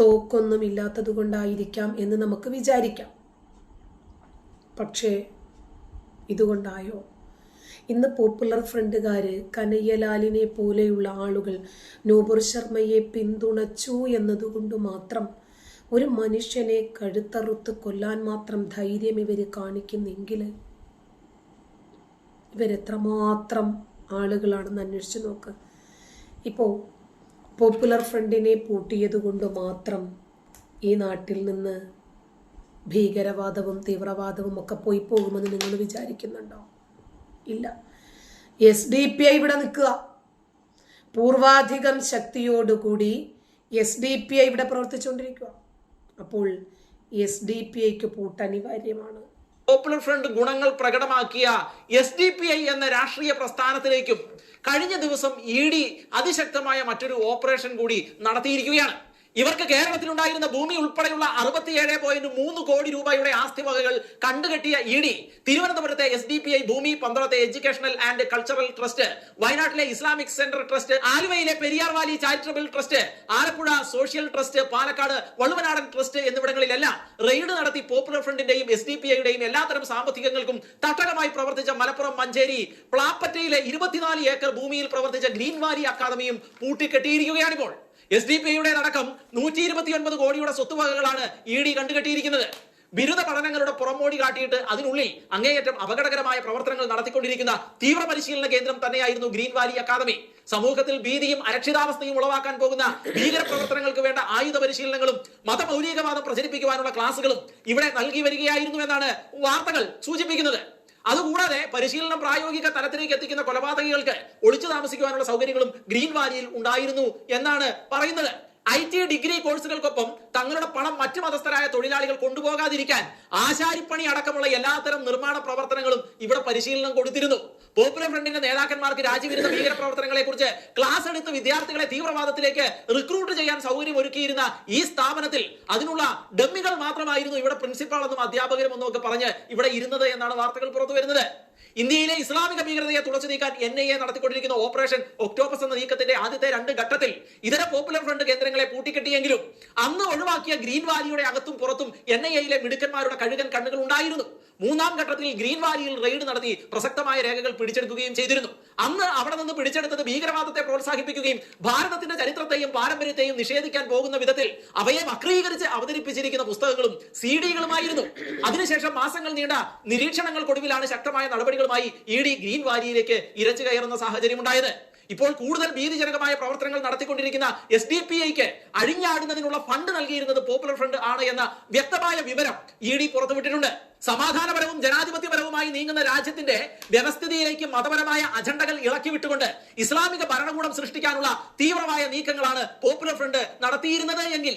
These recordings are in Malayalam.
തോക്കൊന്നും ഇല്ലാത്തത് കൊണ്ടായിരിക്കാം എന്ന് നമുക്ക് വിചാരിക്കാം. പക്ഷേ ഇതുകൊണ്ടായോ? ഇന്ന് പോപ്പുലർ ഫ്രണ്ടുകാർ കനയ്യലാലിനെ പോലെയുള്ള ആളുകൾ നൂപുർ ശർമ്മയെ പിന്തുണച്ചു എന്നതുകൊണ്ട് മാത്രം ഒരു മനുഷ്യനെ കഴുത്തറുത്ത് കൊല്ലാൻ മാത്രം ധൈര്യം ഇവർ കാണിക്കുന്നെങ്കിൽ ഇവരെത്രമാത്രം ആളുകളാണെന്ന് അന്വേഷിച്ച് നോക്ക്. ഇപ്പോൾ പോപ്പുലർ ഫ്രണ്ടിനെ പൂട്ടിയത് കൊണ്ട് മാത്രം ഈ നാട്ടിൽ നിന്ന് ഭീകരവാദവും തീവ്രവാദവും ഒക്കെ പോയി പോകുമെന്ന് നിങ്ങൾ വിചാരിക്കുന്നുണ്ടോ? ഇല്ല. എസ് ഡി പി ഐ ഇവിടെ നിൽക്കുക. പൂർവാധികം ശക്തിയോടുകൂടി എസ് ഡി പി ഐ ഇവിടെ പ്രവർത്തിച്ചുകൊണ്ടിരിക്കുക. അപ്പോൾ എസ് ഡി പി ഐക്ക് പൂട്ട് അനിവാര്യമാണ്. പോപ്പുലർ ഫ്രണ്ട് ഗുണങ്ങൾ പ്രകടമാക്കിയ എസ് ഡി പി ഐ എന്ന രാഷ്ട്രീയ പ്രസ്ഥാനത്തിലേക്കും കഴിഞ്ഞ ദിവസം ഇ ഡി അതിശക്തമായ മറ്റൊരു ഓപ്പറേഷൻ കൂടി നടത്തിയിരിക്കുകയാണ്. ഇവർക്ക് കേരളത്തിലുണ്ടായിരുന്ന ഭൂമി ഉൾപ്പെടെയുള്ള അറുപത്തിയേഴ് പോയിന്റ് മൂന്ന് കോടി രൂപയുടെ ആസ്തി വകകൾ കണ്ടുകെട്ടിയ ഇ ഡി തിരുവനന്തപുരത്തെ എസ് ഡി പി ഐ ഭൂമി പന്തളത്തെ എഡ്യൂക്കേഷണൽ ആൻഡ് കൾച്ചറൽ ട്രസ്റ്റ് വയനാട്ടിലെ ഇസ്ലാമിക് സെന്റർ ട്രസ്റ്റ് ആലുവയിലെ Periyar valley charitable trust Alappuzha social trust Palakkad Valluvanadan trust എന്നിവിടങ്ങളിലെല്ലാം raid നടത്തി പോപ്പുലർ ഫ്രണ്ടിന്റെയും എസ് ഡി പി ഐയുടെയും എല്ലാത്തരം സാമ്പത്തികങ്ങൾക്കും തട്ടകമായി പ്രവർത്തിച്ച മലപ്പുറം മഞ്ചേരി പ്ലാപ്പറ്റയിലെ ഇരുപത്തിനാല് ഏക്കർ ഭൂമിയിൽ പ്രവർത്തിച്ച ഗ്രീൻ വാലി അക്കാദമിയും പൂട്ടിക്കെട്ടിയിരിക്കുകയാണിപ്പോൾ. എസ് ഡി പി ഐയുടെ അടക്കം നൂറ്റി ഇരുപത്തിയൊൻപത് കോടിയുടെ സ്വത്തുവകകളാണ് ഇ ഡി കണ്ടുകെട്ടിയിരിക്കുന്നത്. ബിരുദ പഠനങ്ങളുടെ പുറമോടി കാട്ടിയിട്ട് അതിനുള്ളിൽ അങ്ങേയറ്റം അപകടകരമായ പ്രവർത്തനങ്ങൾ നടത്തിക്കൊണ്ടിരിക്കുന്ന തീവ്ര പരിശീലന കേന്ദ്രം തന്നെയായിരുന്നു ഗ്രീൻ വാലി അക്കാദമി. സമൂഹത്തിൽ ഭീതിയും അരക്ഷിതാവസ്ഥയും ഉളവാക്കാൻ പോകുന്ന ഭീകര പ്രവർത്തനങ്ങൾക്ക് വേണ്ട ആയുധ പരിശീലനങ്ങളും മതമൗലികവാദം പ്രചരിപ്പിക്കുവാനുള്ള ക്ലാസുകളും ഇവിടെ നൽകി വരികയായിരുന്നു എന്നാണ് വാർത്തകൾ സൂചിപ്പിക്കുന്നത്. അതുകൂടാതെ പരിശീലനം പ്രായോഗിക തലത്തിലേക്ക് എത്തിക്കുന്ന കൊലപാതകികൾക്ക് ഒളിച്ചു താമസിക്കുവാനുള്ള സൗകര്യങ്ങളും ഗ്രീൻ വാലിയിൽ ഉണ്ടായിരുന്നു എന്നാണ് പറയുന്നത്. ഐ ടി ഡിഗ്രി കോഴ്സുകൾക്കൊപ്പം തങ്ങളുടെ പണം മറ്റു മതസ്ഥരായ തൊഴിലാളികൾ കൊണ്ടുപോകാതിരിക്കാൻ ആശാരിപ്പണി അടക്കമുള്ള എല്ലാത്തരം നിർമ്മാണ പ്രവർത്തനങ്ങളും ഇവിടെ പരിശീലനം കൊടുത്തിരുന്നു. പോപ്പുലർ ഫ്രണ്ടിന്റെ നേതാക്കന്മാർക്ക് രാജ്യവിരുദ്ധ ഭീകര പ്രവർത്തനങ്ങളെ കുറിച്ച് ക്ലാസ് എടുത്ത് വിദ്യാർത്ഥികളെ തീവ്രവാദത്തിലേക്ക് റിക്രൂട്ട് ചെയ്യാൻ സൗകര്യം ഒരുക്കിയിരുന്ന ഈ സ്ഥാപനത്തിൽ അതിനുള്ള ഡമ്മികൾ മാത്രമായിരുന്നു ഇവിടെ പ്രിൻസിപ്പാൾ എന്നും അധ്യാപകരും എന്നും ഒക്കെ പറഞ്ഞ് ഇവിടെ ഇരുന്നത് എന്നാണ് വാർത്തകൾ പുറത്തു വരുന്നത്. ഇന്ത്യയിലെ ഇസ്ലാമിക ഭീകരതയെ തുളച്ചു നീക്കാൻ എൻ ഐ എ നടത്തിക്കൊണ്ടിരിക്കുന്ന ഓപ്പറേഷൻ ഒക്ടോബസ് എന്ന നീക്കത്തിന്റെ ആദ്യത്തെ രണ്ട് ഘട്ടത്തിൽ ഇതര പോപ്പുലർ ഫ്രണ്ട് കേന്ദ്രങ്ങളെ പൂട്ടിക്കെട്ടിയെങ്കിലും അന്ന് ഒഴിവാക്കിയ ഗ്രീൻ വാലിയുടെ അകത്തും പുറത്തും എൻ ഐ എയിലെ മിടുക്കന്മാരുടെ കഴുകൻ കണ്ണുകൾ ഉണ്ടായിരുന്നു. മൂന്നാം ഘട്ടത്തിൽ ഗ്രീൻ വാലിയിൽ റെയ്ഡ് നടത്തി പ്രസക്തമായ രേഖകൾ പിടിച്ചെടുക്കുകയും ചെയ്തിരുന്നു. അന്ന് അവിടെ നിന്ന് പിടിച്ചെടുത്തത് ഭീകരവാദത്തെ പ്രോത്സാഹിപ്പിക്കുകയും ഭാരതത്തിന്റെ ചരിത്രത്തെയും പാരമ്പര്യത്തെയും നിഷേധിക്കാൻ പോകുന്ന വിധത്തിൽ അവയെ വക്രീകരിച്ച് അവതരിപ്പിച്ചിരിക്കുന്ന പുസ്തകങ്ങളും സി ഡികളുമായിരുന്നു. അതിനുശേഷം മാസങ്ങൾ നീണ്ട നിരീക്ഷണങ്ങൾക്കൊടുവിലാണ് ശക്തമായ നടപടികളുമായി ഇ ഡി ഗ്രീൻ വാലിയിലേക്ക് ഇരച്ചു കയറുന്ന സാഹചര്യം ഉണ്ടായത് ഇപ്പോൾ കൂടുതൽ ഭീതിജനകമായ പ്രവർത്തനങ്ങൾ നടത്തിക്കൊണ്ടിരിക്കുന്ന എസ് ഡി പി ഐക്ക് അഴിഞ്ഞാടുന്നതിനുള്ള ഫണ്ട് നൽകിയിരുന്നത് പോപ്പുലർ ഫ്രണ്ട് ആണ് എന്ന വ്യക്തമായ വിവരം ഇ ഡി പുറത്തുവിട്ടിട്ടുണ്ട്. സമാധാനപരവും ജനാധിപത്യപരവുമായി നീങ്ങുന്ന രാജ്യത്തിന്റെ വ്യവസ്ഥിതിയിലേക്ക് മതപരമായ അജണ്ടകൾ ഇളക്കി വിട്ടുകൊണ്ട് ഇസ്ലാമിക ഭരണകൂടം സൃഷ്ടിക്കാനുള്ള തീവ്രമായ നീക്കങ്ങളാണ് പോപ്പുലർ ഫ്രണ്ട് നടത്തിയിരുന്നത് എങ്കിൽ.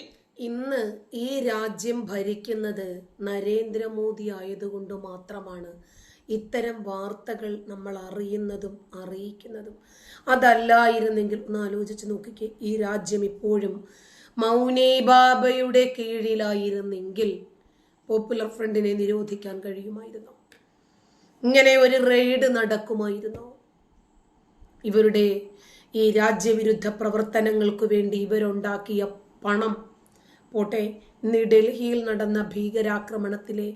ഇന്ന് ഈ രാജ്യം ഭരിക്കുന്നത് നരേന്ദ്രമോദി ആയതുകൊണ്ട് മാത്രമാണ്. ഇത്തരം വാർത്തകൾ നമ്മൾ അറിയുന്നതും അറിയിക്കുന്നതും. അതല്ലായിരുന്നെങ്കിൽ ഒന്ന് ആലോചിച്ച് നോക്കിക്കേ ഈ രാജ്യം ഇപ്പോഴും മൗനേ ബാബയുടെ കീഴിലായിരുന്നെങ്കിൽ പോപ്പുലർ ഫ്രണ്ടിനെ നിരോധിക്കാൻ കഴിയുമായിരുന്നു? ഇങ്ങനെ ഒരു റെയ്ഡ് നടക്കുമായിരുന്നു? ഇവരുടെ ഈ രാജ്യവിരുദ്ധ പ്രവർത്തനങ്ങൾക്ക് വേണ്ടി ഇവരുണ്ടാക്കിയ പണം പോട്ടെ ഇന്ന് ഡൽഹിയിൽ നടന്ന ഭീകരാക്രമണത്തിലെ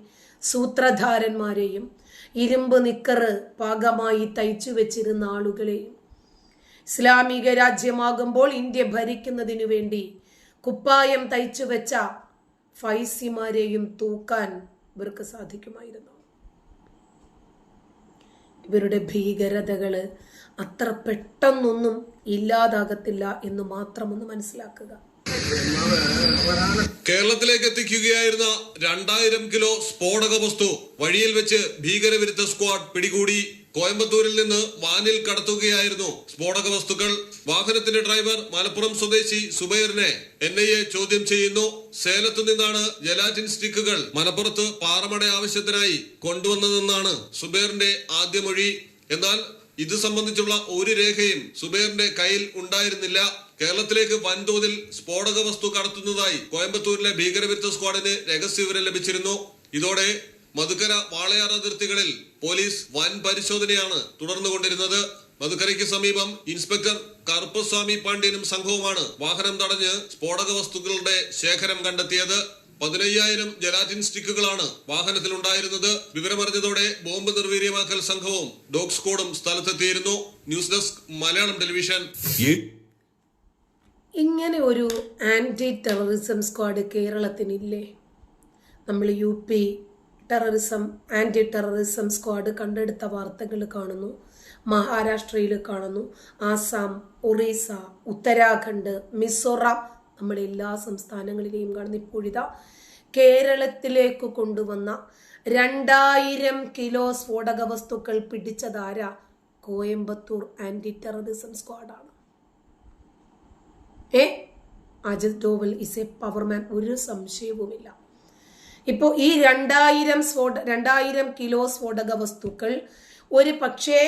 സൂത്രധാരന്മാരെയും ഇരുമ്പ് നിക്കറ് പാകമായി തയ്ച്ചു വെച്ചിരുന്ന ആളുകളെയും ഇസ്ലാമിക രാജ്യമാകുമ്പോൾ ഇന്ത്യ ഭരിക്കുന്നതിനു വേണ്ടി കുപ്പായം തയ്ച്ചു വെച്ച ഫൈസിമാരെയും തൂക്കാൻ ഇവർക്ക് സാധിക്കുമായിരുന്നു. ഇവരുടെ ഭീകരതകൾ അത്ര പെട്ടെന്നൊന്നും ഇല്ലാതാകത്തില്ല എന്ന് മാത്രമൊന്ന് മനസ്സിലാക്കുക. കേരളത്തിലേക്ക് എത്തിക്കുകയായിരുന്ന രണ്ടായിരം കിലോ സ്ഫോടക വസ്തു വഴിയിൽ വെച്ച് ഭീകരവിരുദ്ധ സ്ക്വാഡ് പിടികൂടി കോയമ്പത്തൂരിൽ നിന്ന് വാനിൽ കടത്തുകയായിരുന്നു. സ്ഫോടക വസ്തുക്കൾ വാഹനത്തിന്റെ ഡ്രൈവർ മലപ്പുറം സ്വദേശി സുബൈറിനെ എൻ ഐ എ ചോദ്യം ചെയ്യുന്നു. സേലത്തു നിന്നാണ് ജലാറ്റിൻ സ്റ്റിക്കുകൾ മലപ്പുറത്ത് പാറമട ആവശ്യത്തിനായി കൊണ്ടുവന്നതെന്നാണ് സുബൈറിന്റെ ആദ്യ മൊഴി. എന്നാൽ ഇത് സംബന്ധിച്ചുള്ള ഒരു രേഖയും സുബൈറിന്റെ കയ്യിൽ ഉണ്ടായിരുന്നില്ല. കേരളത്തിലേക്ക് വൻതോതിൽ സ്ഫോടക വസ്തു കടത്തുന്നതായി കോയമ്പത്തൂരിലെ ഭീകരവിരുദ്ധ സ്ക്വാഡിന് രഹസ്യവിവരം ലഭിച്ചിരുന്നു. ഇതോടെ മധുക്കര വാളയാർ അതിർത്തികളിൽ പോലീസ് വൻ പരിശോധനയാണ് തുടർന്നുകൊണ്ടിരുന്നത്. മധുക്കരയ്ക്ക് സമീപം ഇൻസ്പെക്ടർ കറുപ്പസ്വാമി പാണ്ഡ്യനും സംഘവുമാണ് വാഹനം തടഞ്ഞ് സ്ഫോടക വസ്തുക്കളുടെ ശേഖരം കണ്ടെത്തിയത്. പതിനയ്യായിരം ജലാറ്റിൻ സ്റ്റിക്കുകളാണ് വാഹനത്തിൽ വാഹനത്തിലുണ്ടായിരുന്നത്. വിവരമറിഞ്ഞതോടെ ബോംബ് നിർവീര്യമാക്കൽ സംഘവും ഡോഗ് സ്ക്വാഡും സ്ഥലത്തെത്തിയിരുന്നു. News desk Malayalam television. ഇങ്ങനെ ഒരു ആന്റി ടെററിസം സ്ക്വാഡ് കേരളത്തിനില്ലേ? നമ്മൾ U P terrorism anti terrorism squad കണ്ടെടുത്ത വാർത്തകൾ കാണുന്നു. മഹാരാഷ്ട്രയിൽ കാണുന്നു. ആസാം ഒറീസ ഉത്തരാഖണ്ഡ് മിസോറാം നമ്മുടെ എല്ലാ സംസ്ഥാനങ്ങളിലെയും കാണുന്ന ഇപ്പോഴിതാ കേരളത്തിലേക്ക് കൊണ്ടുവന്ന രണ്ടായിരം കിലോ സ്ഫോടക വസ്തുക്കൾ പിടിച്ചതാര? കോയമ്പത്തൂർ ആന്റി ടെററിസം സ്ക്വാഡാണ്. ഏ? Ajit Doval is a power man ഒരു സംശയവുമില്ല. ഇപ്പോൾ ഈ രണ്ടായിരം സ്ഫോട രണ്ടായിരം കിലോ സ്ഫോടക വസ്തുക്കൾ ഒരു പക്ഷേ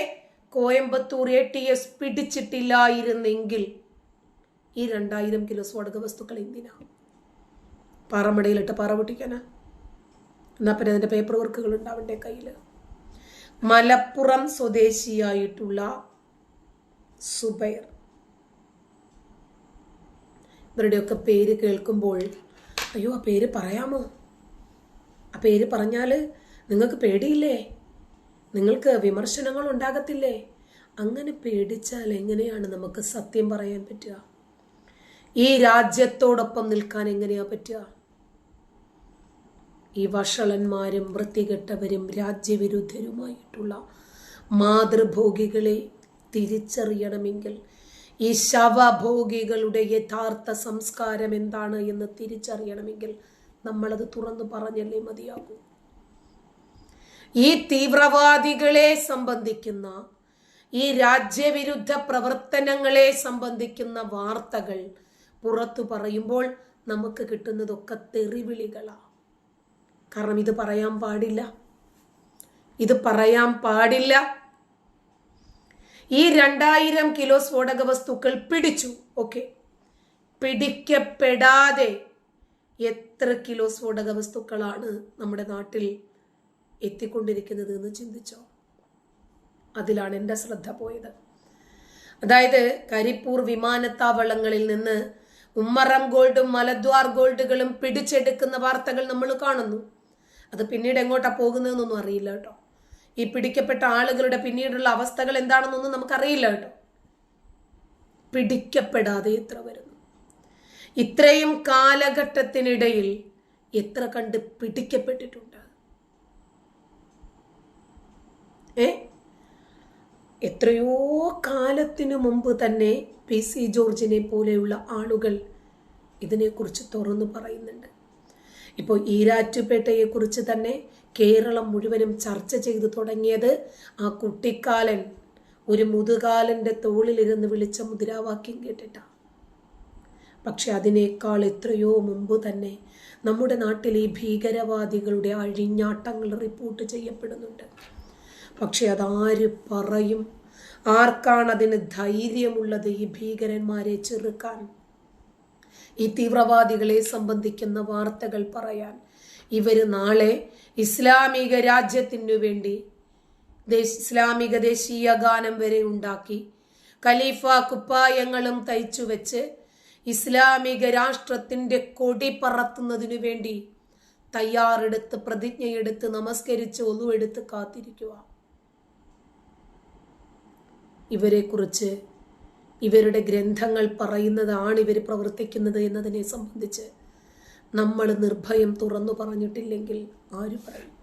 കോയമ്പത്തൂർ എ ടി എസ് പിടിച്ചിട്ടില്ലായിരുന്നെങ്കിൽ ഈ രണ്ടായിരം കിലോ സ്ഫോടക വസ്തുക്കൾ എന്തിനാ? പാറമടയിലിട്ട് പാറ പൊട്ടിക്കാനാ? എന്നാ പിന്നെ അതിന്റെ പേപ്പർ വർക്കുകൾ ഉണ്ടാവണ്ടേ കയ്യിൽ മലപ്പുറം സ്വദേശിയായിട്ടുള്ള സുബൈർ. ഇവരുടെയൊക്കെ പേര് കേൾക്കുമ്പോൾ അയ്യോ ആ പേര് പറയാമോ? ആ പേര് പറഞ്ഞാൽ നിങ്ങൾക്ക് പേടിയില്ലേ? നിങ്ങൾക്ക് വിമർശനങ്ങൾ ഉണ്ടാകത്തില്ലേ? അങ്ങനെ പേടിച്ചാൽ എങ്ങനെയാണ് നമുക്ക് സത്യം പറയാൻ പറ്റുക? ഈ രാജ്യത്തോടൊപ്പം നിൽക്കാൻ എങ്ങനെയാ പറ്റുക? ഈ വഷളന്മാരും വൃത്തികെട്ടവരും രാജ്യവിരുദ്ധരുമായിട്ടുള്ള മാതൃഭോഗികളെ തിരിച്ചറിയണമെങ്കിൽ ഈ ശവഭോഗികളുടെ യഥാർത്ഥ സംസ്കാരം എന്താണ് എന്ന് തിരിച്ചറിയണമെങ്കിൽ നമ്മളത് തുറന്നു പറഞ്ഞല്ലേ മതിയാകൂ. ഈ തീവ്രവാദികളെ സംബന്ധിക്കുന്ന ഈ രാജ്യവിരുദ്ധ പ്രവർത്തനങ്ങളെ സംബന്ധിക്കുന്ന വാർത്തകൾ പുറത്തു പറയുമ്പോൾ നമുക്ക് കിട്ടുന്നതൊക്കെ തെറിവിളികളാണ് കാരണം ഇത് പറയാൻ പാടില്ല. ഇത് പറയാൻ പാടില്ല. ഈ രണ്ടായിരം കിലോ സ്ഫോടക വസ്തുക്കൾ പിടിച്ചു. ഓക്കെ. പിടിക്കപ്പെടാതെ എത്ര കിലോ സ്ഫോടക വസ്തുക്കളാണ് നമ്മുടെ നാട്ടിൽ എത്തിക്കൊണ്ടിരിക്കുന്നത് എന്ന് ചിന്തിച്ചോ? അതിലാണ് എന്റെ ശ്രദ്ധ പോയത്. അതായത് കരിപ്പൂർ വിമാനത്താവളങ്ങളിൽ നിന്ന് ഉമ്മറം ഗോൾഡും മലദ്വാർ ഗോൾഡുകളും പിടിച്ചെടുക്കുന്ന വാർത്തകൾ നമ്മൾ കാണുന്നു. അത് പിന്നീട് എങ്ങോട്ടാ പോകുന്നതെന്നൊന്നും അറിയില്ല കേട്ടോ. ഈ പിടിക്കപ്പെട്ട ആളുകളുടെ പിന്നീടുള്ള അവസ്ഥകൾ എന്താണെന്നൊന്നും നമുക്കറിയില്ല കേട്ടോ. പിടിക്കപ്പെടാതെ എത്ര വരുന്നു. ഇത്രയും കാലഘട്ടത്തിനിടയിൽ എത്ര കണ്ട് പിടിക്കപ്പെട്ടിട്ടുണ്ട്. ഏ? എത്രയോ കാലത്തിനു മുമ്പ് തന്നെ പി സി ജോർജിനെ പോലെയുള്ള ആളുകൾ ഇതിനെക്കുറിച്ച് തുറന്നു പറയുന്നുണ്ട്. ഇപ്പോൾ ഈരാറ്റുപേട്ടയെക്കുറിച്ച് തന്നെ കേരളം മുഴുവനും ചർച്ച ചെയ്തു തുടങ്ങിയത് ആ കുട്ടിക്കാലൻ ഒരു മുതുകാലന്റെ തോളിലിരുന്ന് വിളിച്ച മുദ്രാവാക്യം കേട്ടിട്ടാണ് പക്ഷെ അതിനേക്കാൾ എത്രയോ മുമ്പ് തന്നെ നമ്മുടെ നാട്ടിലെ ഭീകരവാദികളുടെ അഴിഞ്ഞാട്ടങ്ങൾ റിപ്പോർട്ട് ചെയ്യപ്പെടുന്നുണ്ട്. പക്ഷെ അതാര് പറയും? ആർക്കാണ് അതിന് ധൈര്യമുള്ളത് ഈ ഭീകരന്മാരെ ചെറുക്കാൻ? ഈ തീവ്രവാദികളെ സംബന്ധിക്കുന്ന വാർത്തകൾ പറയാൻ ഇവർ നാളെ ഇസ്ലാമിക രാജ്യത്തിനു വേണ്ടി ഇസ്ലാമിക ദേശീയ ഗാനം വരെ ഉണ്ടാക്കി. ഖലീഫ കുപ്പായങ്ങളും തയ്ച്ചു വെച്ച് ഇസ്ലാമിക രാഷ്ട്രത്തിന്റെ കൊടി പറത്തുന്നതിനു വേണ്ടി തയ്യാറെടുത്ത് പ്രതിജ്ഞയെടുത്ത് നമസ്കരിച്ച് ഒന്നുവെടുത്ത് കാത്തിരിക്കുക ഇവരെക്കുറിച്ച് ഇവരുടെ ഗ്രന്ഥങ്ങൾ പറയുന്നതാണ് ഇവർ പ്രവർത്തിക്കുന്നത് എന്നതിനെ സംബന്ധിച്ച് നമ്മൾ നിർഭയം തുറന്നു പറഞ്ഞിട്ടില്ലെങ്കിൽ ആര് പറയും?